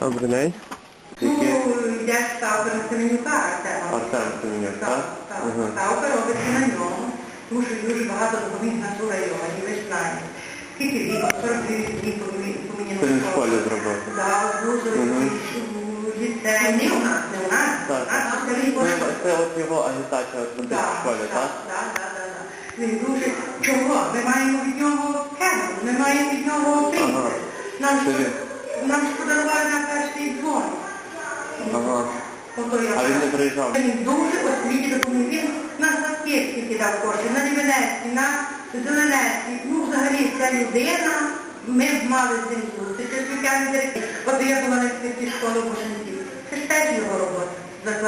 Добрий день. Ну, йде ставка на Семенюка. Артем Семенюк, Так, так? Ставка робиться на ньому. Тому що дуже багато допоміг на ту районі, ви ж знаєте. Скільки вікон, 42 вікон поміняно. Це в школі зробив. Так, дуже ліцей. Не у нас, не у нас. Так. А нас це от його агітація в школі, так, так? так, так. Він дуже чого? Ми маємо від нього схему, ми маємо від нього принцип. Нам він. Нам ж подарували на перший дзвон. Ага. Тобто я А він не приїжджав? Він дуже освіті допоміг. Він на Сасківський кидав кошти, на Рівенецький, на Зеленецький. Ну, взагалі, ця людина, ми б мали з ним зустріч, директор. От я була на світі школи Боженців. Це ж теж його робота. Так,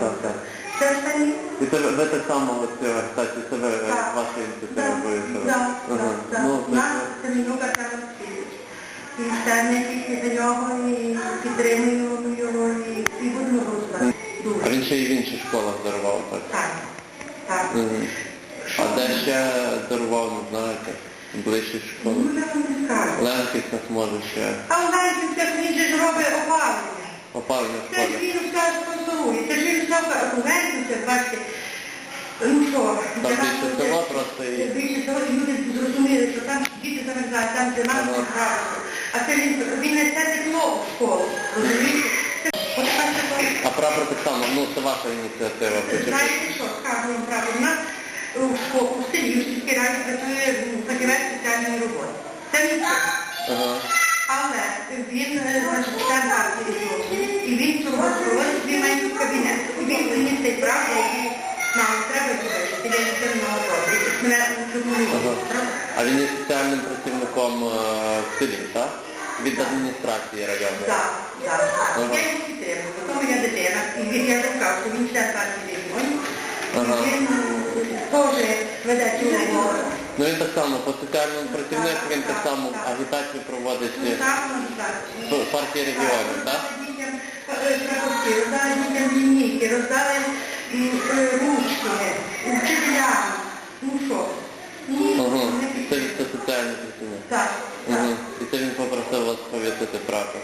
так, так. Це ж самі. І це ви так само цю агітацію, це ви е, Так. ваша ініціатива? Так, так, так. Ну, Нас це- мінука там Васильович. І не нього, і підтримуємо його, і, і будемо голосувати. А Дуже. він ще й в інших школах дарував, так? Так, так. Мгм. А де ще дарував, не знаєте, ближче? Ну, я вам не скажу. Ленківська може ще. А знаєте, це ж він же ж робить опалення. Опалення Це ж школі. він все спонсорує. Це ж він все Ленківська, бачите. Ну що, Там для нас більше це- села просто і... Більше того, люди зрозуміли, що там діти замерзають, там де нас грають. А це він, він несе тепло в школу, розумієте? От так це А прапор так само, ну це ваша ініціатива. Хочете- Знаєте що, скажу вам правду, у нас у школу, у селі, у сільській раді працює м, фахівець соціальної роботи. Це не. Ага. Але він е, значить, член партії і він роботу проводить, він має тут кабінет. І він приніс цей прапор, який нам треба зробити, біля літерного року. Мене чому Ага. А він є соціальним працівником е, в селі, так? Від адміністрації району. Так, так. Я його підтримую, бо то моя дитина. І він, я так кажу, що він член партії регіонів. Він теж веде цю роботу. Ну він так само, по соціальному працівнику він так само агітацію проводить Ну, ну, в партії регіонів, так? Дітям е, роздали дітям лінійки, роздали е, ручки, вчителям. Це, соціальний працівник. Так, Угу. І це він попросив вас повісити прапор.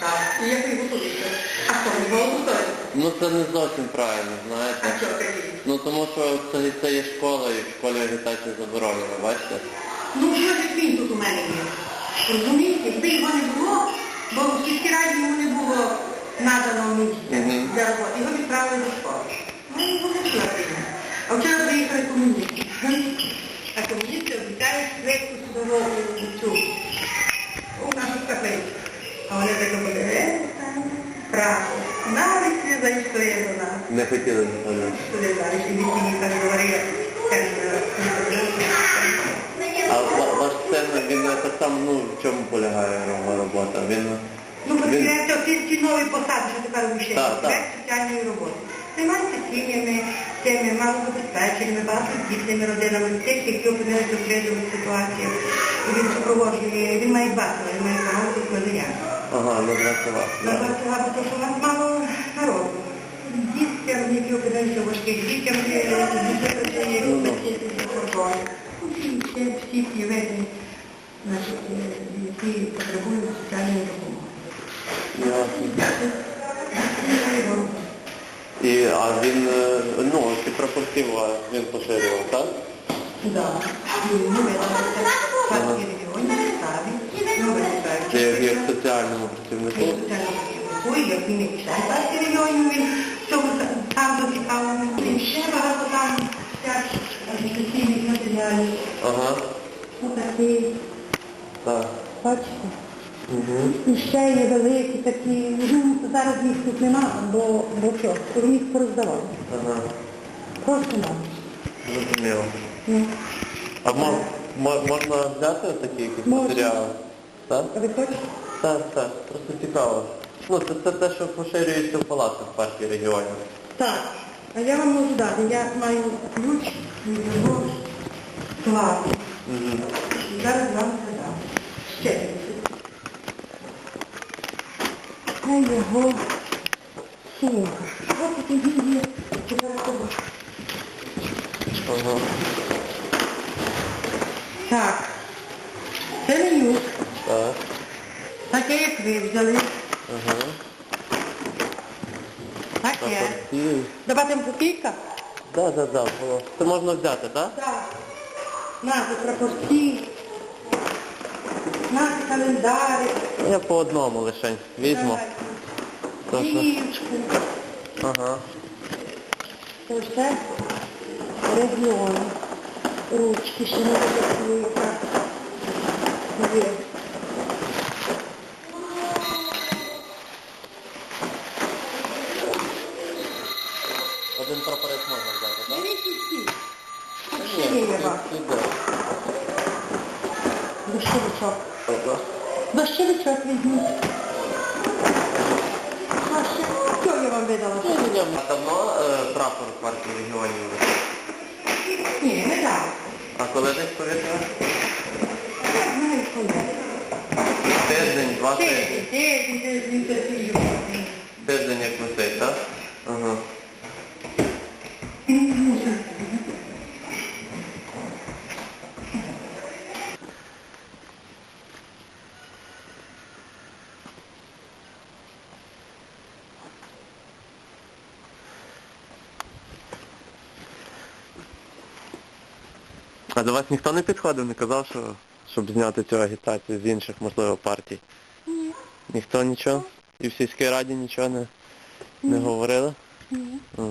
так. І як його повісили? А що, не було готові? Ну це не зовсім правильно, знаєте. А що такі? Ну тому що це, це є школа і в школі агітація заборонена, бачите? Ну що ж він тут у мене є? Розумієте, якби його не було, бо в сільській раді йому не було надано місця Мгм. для роботи, його відправили до школи. Ну, і вони сюди прийняли. А вчора приїхали комуністи Не хотіли ніколи. Як А ва- ваш син, він е, так само, ну в чому полягає його робота? Він, Ну, всі ці нові посади, що тепер Так, так. соціальної роботи. Займаються сім'ями, тими малозабезпеченими, багатодітними родинами, тих, які опинилися в кризових ситуаціях. Він супроводжує, він має два він має самого тут ага, на два села. На да. два села, бо то, що у нас мало народу. Діткам, які опинилися в важких дітям, діти працює, Ну, ну. батьки за кордоном. Ну, Всі, всі, всі ті види, значить, е, які потребують соціальної допомоги. Ясно. І, а він, е, ну, ці прапорки ва- він поширював, так? Да. І ми видалися партії регіонів ставі, ми Це як, визначаючи. як соціальному працівнику? Ой, як він і член партії регіонів, він в цьому сам зацікавлений. Він ще багато там всяких агітаційних. Ага, Отакий, так. бачите? Угу. І ще є великі такі, ну, зараз їх тут нема, бо, бо що, їх пороздавали. Ага, Просто нам. зрозуміло. Ну, А мо- мо- можна взяти такі якісь Можна. матеріали? Так? а ви хочете? Так, так, просто цікаво. Ну, це, це те, що поширюється в палатах партії регіонів. Так, а я вам можу дати. Я маю ключ його складу. Угу. Зараз вам задам. Ще. Це його сумка. Ось він є. Чотирикова. Ага. Так. Це меню. Так. Таке, як ви взяли. Ага. прапорці. Давати копійка? Да, да, да. Це можна взяти, так? Так. Нати прапорці. Нати календарик. Я по одному лишень візьму. То що? Дівчку. Ага. Це все регіон. Ручки ще не так. Є. Один прапорець можна взяти, так? Є. Дощовичок. Дощовичок візьміть. А що я вам видала? А давно е, прапор партії регіонів? Ні, не дав. А коли десь повітря? Я знаю, коли. Тиждень, два тижні. Тиждень, тиждень, тиждень. Тиждень як висить, так? Ага. А до вас ніхто не підходив, не казав, що щоб зняти цю агітацію з інших, можливо, партій? Ні. Ніхто нічого? І в сільській раді нічого не, не говорили? Ні. Ага.